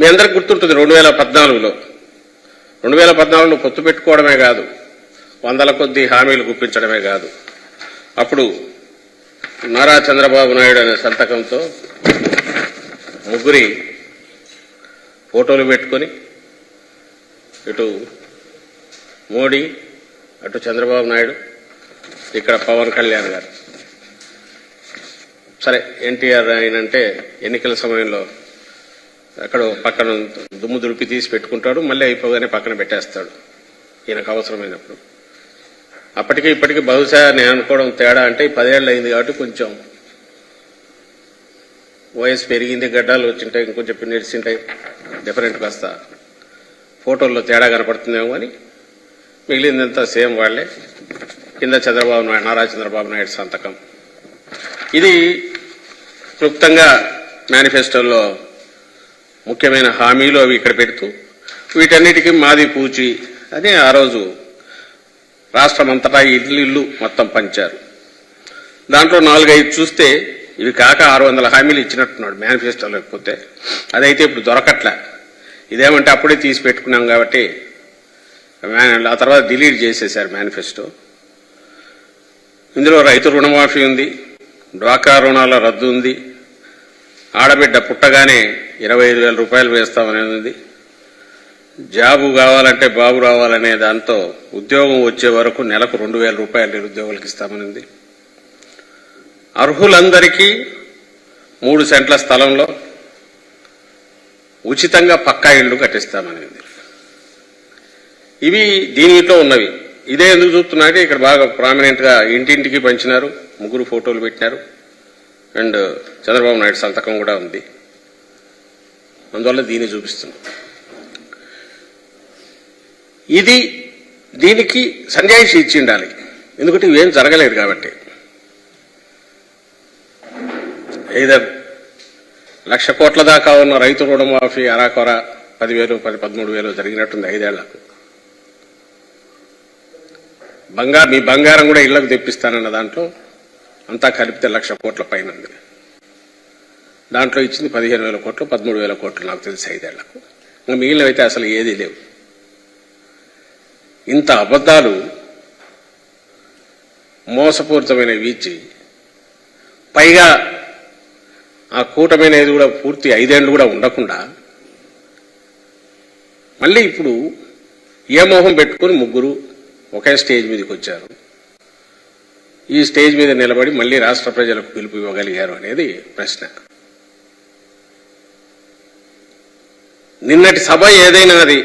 మీ అందరికి గుర్తుంటుంది రెండు వేల పద్నాలుగులో. రెండు వేల పద్నాలుగులో పొత్తు పెట్టుకోవడమే కాదు వందల కొద్ది హామీలు గుప్పించడమే కాదు. అప్పుడు నారా చంద్రబాబు నాయుడు అనే సంతకంతో ముగ్గురి ఫోటోలు పెట్టుకొని ఇటు మోడీ అటు చంద్రబాబు నాయుడు ఇక్కడ పవన్ కళ్యాణ్ గారు. సరే ఎన్టీఆర్ ఆయనంటే ఎన్నికల సమయంలో అక్కడ పక్కన దుమ్ము దుడిపి తీసి పెట్టుకుంటాడు మళ్ళీ అయిపోగానే పక్కన పెట్టేస్తాడు. ఈయనకు అవసరమైనప్పుడు. అప్పటికి ఇప్పటికి బహుశా నేను అనుకోవడం తేడా అంటే పదేళ్ళు అయింది కాబట్టి కొంచెం వయసు పెరిగింది గడ్డాలు వచ్చింటాయి ఇంకొంచెం పిన్నిడిసింటాయి డిఫరెంట్ కాస్త ఫోటోల్లో తేడా కనపడుతుందేమో అని మిగిలిందంతా సేమ్ వాళ్ళే. కింద చంద్రబాబు నాయుడు నారా చంద్రబాబు నాయుడు సంతకం. ఇది క్లుప్తంగా మేనిఫెస్టోలో ముఖ్యమైన హామీలు అవి ఇక్కడ పెడుతూ వీటన్నిటికీ మాది పూచి అని ఆ రోజు రాష్ట్రమంతటా ఇల్లు ఇల్లు మొత్తం పంచారు. దాంట్లో నాలుగైదు చూస్తే ఇవి కాక ఆరు వందల హామీలు ఇచ్చినట్టున్నాడు మేనిఫెస్టో లేకపోతే. అదైతే ఇప్పుడు దొరకట్లే. ఇదేమంటే అప్పుడే తీసి పెట్టుకున్నాం కాబట్టి ఆ తర్వాత డిలీట్ చేసేశారు మేనిఫెస్టో. ఇందులో రైతు రుణమాఫీ ఉంది డ్వాక్రా రుణాల రద్దు ఉంది. ఆడబిడ్డ పుట్టగానే ఇరవై ఐదు వేల రూపాయలు వేస్తామనేది. ఉంది జాబు కావాలంటే బాబు రావాలనే దాంతో ఉద్యోగం వచ్చే వరకు నెలకు రెండు వేల రూపాయలు నిరుద్యోగులకు ఇస్తామనింది. అర్హులందరికీ మూడు సెంట్ల స్థలంలో ఉచితంగా పక్కా ఇళ్ళు కట్టిస్తామనింది. ఇవి దీనితో ఉన్నవి. ఇదే ఎందుకు చూస్తున్నారంటే ఇక్కడ బాగా ప్రామినెంట్గా ఇంటింటికి పంచినారు ముగ్గురు ఫోటోలు పెట్టినారు. అండ్ చంద్రబాబు నాయుడు సంతకం కూడా ఉంది. అందువల్ల దీన్ని చూపిస్తుంది. ఇది దీనికి సంజాయిషి ఇచ్చి ఉండాలి ఎందుకంటే ఇవేం జరగలేదు కాబట్టి. ఏదర్ లక్ష కోట్ల దాకా ఉన్న రైతు రుణమాఫీ అరాకొర పదివేలు పది పదమూడు వేలు జరిగినట్టుంది ఐదేళ్ళకు. బంగారు మీ బంగారం కూడా ఇళ్ళకు తెప్పిస్తానన్న దాంట్లో అంతా కలిపితే లక్ష కోట్ల పైన ఉంది. దాంట్లో ఇచ్చింది పదిహేను వేల కోట్లు పదమూడు వేల కోట్లు నాకు తెలిసి ఐదేళ్ళకు. ఇంకా మిగిలినవైతే అసలు ఏదీ లేవు. ఇంత అబద్ధాలు మోసపూరితమైనవి ఇచ్చి పైగా ఆ కూటమైనది కూడా పూర్తి ఐదేళ్ళు కూడా ఉండకుండా మళ్ళీ ఇప్పుడు ఏ మోహం పెట్టుకుని ముగ్గురు ఒకే స్టేజ్ మీదకి వచ్చారు. ఈ స్టేజ్ మీద నిలబడి మళ్ళీ రాష్ట్ర ప్రజలకు పిలుపు ఇవ్వగలిగారు అనేది ప్రశ్న. నిన్నటి సభ ఏదైనా అది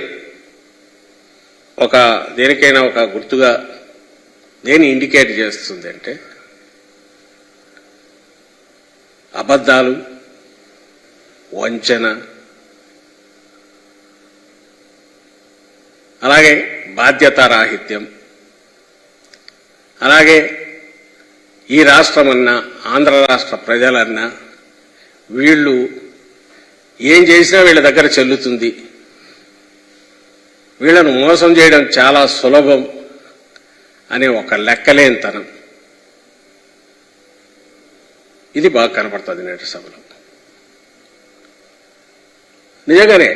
ఒక దేనికైనా ఒక గుర్తుగా దేని ఇండికేట్ చేస్తుంది అంటే అబద్ధాలు వంచన అలాగే బాధ్యతారాహిత్యం అలాగే ఈ రాష్ట్రమన్నా ఆంధ్ర రాష్ట్ర ప్రజలన్నా వీళ్ళు ఏం చేసినా వీళ్ళ దగ్గర చెల్లుతుంది. వీళ్ళను మోసం చేయడం చాలా సులభం అనే ఒక లెక్కలేనితనం. ఇది బాగా కనపడుతుంది నేటి సభలో. నిజంగానే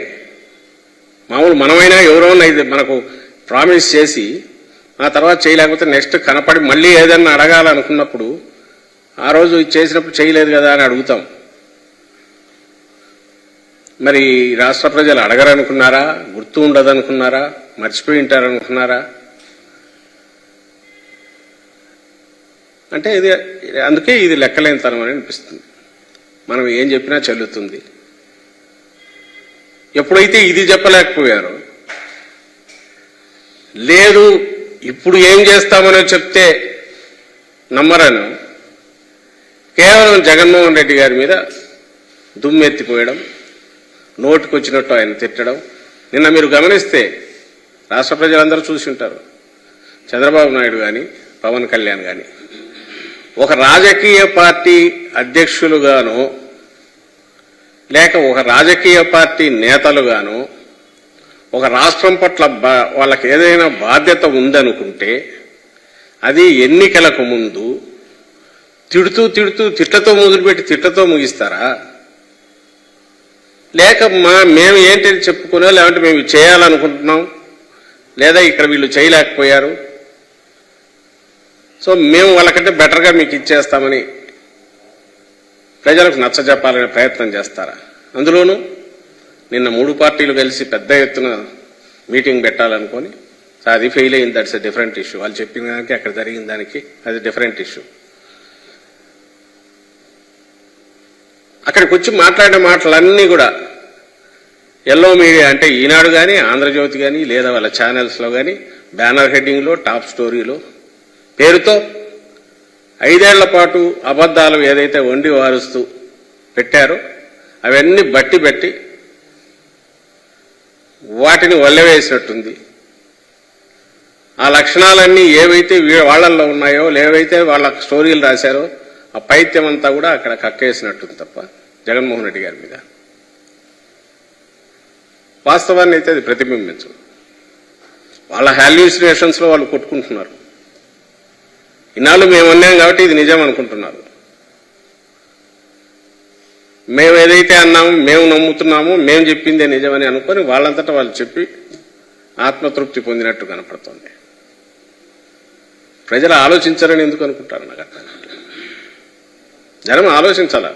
మామూలు మనమైనా ఎవరోనా ఇది మనకు ప్రామిస్ చేసి ఆ తర్వాత చేయలేకపోతే నెక్స్ట్ కనపడి మళ్ళీ ఏదన్నా అడగాలనుకున్నప్పుడు ఆ రోజు ఇది చేసినప్పుడు చేయలేదు కదా అని అడుగుతాం. మరి రాష్ట్ర ప్రజలు అడగరనుకున్నారా? గుర్తు ఉండదనుకున్నారా? మర్చిపోయి ఉంటారనుకున్నారా? అంటే ఇది అందుకే ఇది లెక్కలేనితనం అని అనిపిస్తుంది. మనం ఏం చెప్పినా చెల్లుతుంది. ఎప్పుడైతే ఇది చెప్పలేకపోయారో లేదు ఇప్పుడు ఏం చేస్తామనో చెప్తే నమ్మరను. కేవలం జగన్మోహన్ రెడ్డి గారి మీద దుమ్మెత్తిపోయడం నోటికొచ్చినట్టు ఆయన తిట్టడం. నిన్న మీరు గమనిస్తే రాష్ట్ర ప్రజలందరూ చూసి ఉంటారు. చంద్రబాబు నాయుడు కానీ పవన్ కళ్యాణ్ కానీ ఒక రాజకీయ పార్టీ అధ్యక్షులుగాను లేక ఒక రాజకీయ పార్టీ నేతలుగాను ఒక రాష్ట్రం పట్ల వాళ్ళకి ఏదైనా బాధ్యత ఉందనుకుంటే అది ఎన్నికలకు ముందు తిడుతూ తిడుతూ తిట్లతో మొదలుపెట్టి తిట్లతో ముగిస్తారా? లేక మా మేము ఏంటి చెప్పుకునో లేదంటే మేము చేయాలనుకుంటున్నాం. లేదా ఇక్కడ వీళ్ళు చేయలేకపోయారు. సో మేము వాళ్ళకంటే బెటర్గా మీకు ఇచ్చేస్తామని ప్రజలకు నచ్చజెప్పాలనే ప్రయత్నం చేస్తారా? అందులోనూ నిన్న మూడు పార్టీలు కలిసి పెద్ద ఎత్తున మీటింగ్ పెట్టాలనుకొని సో అది ఫెయిల్ అయింది దట్స్ ఎ డిఫరెంట్ ఇష్యూ. వాళ్ళు చెప్పిన దానికి అక్కడ జరిగిన దానికి అది డిఫరెంట్ ఇష్యూ. అక్కడికి వచ్చి మాట్లాడిన మాటలన్నీ కూడా ఎల్లో మీడియా అంటే ఈనాడు కానీ ఆంధ్రజ్యోతి కానీ లేదా వాళ్ళ ఛానల్స్లో కానీ బ్యానర్ హెడ్డింగ్లో టాప్ స్టోరీలో పేరుతో ఐదేళ్ళ పాటు అబద్ధాలు ఏదైతే వండి వారుస్తూ పెట్టారో అవన్నీ బట్టి బట్టి వాటిని వల్లవేసినట్టుంది. ఆ లక్షణాలన్నీ ఏవైతే వాళ్ళల్లో ఉన్నాయో లేవైతే వాళ్ళ స్టోరీలు రాశారో ఆ పైత్యం అంతా కూడా అక్కడ కక్కేసినట్టుంది తప్ప జగన్మోహన్ రెడ్డి గారి మీద. వాస్తవాన్ని అయితే అది ప్రతిబింబించదు. వాళ్ళ హాల్యూసినేషన్స్లో వాళ్ళు కొట్టుకుంటున్నారు. ఇన్నాళ్ళు మేము అన్నాం కాబట్టి ఇది నిజం అనుకుంటున్నారు. మేము ఏదైతే అన్నామో మేము నమ్ముతున్నామో మేము చెప్పిందే నిజమని అనుకొని వాళ్ళంతటా వాళ్ళు చెప్పి ఆత్మతృప్తి పొందినట్టు కనపడుతుంది. ప్రజలు ఆలోచించారని ఎందుకు అనుకుంటారు నాకు అర్థం జనం ఆలోచించాలా?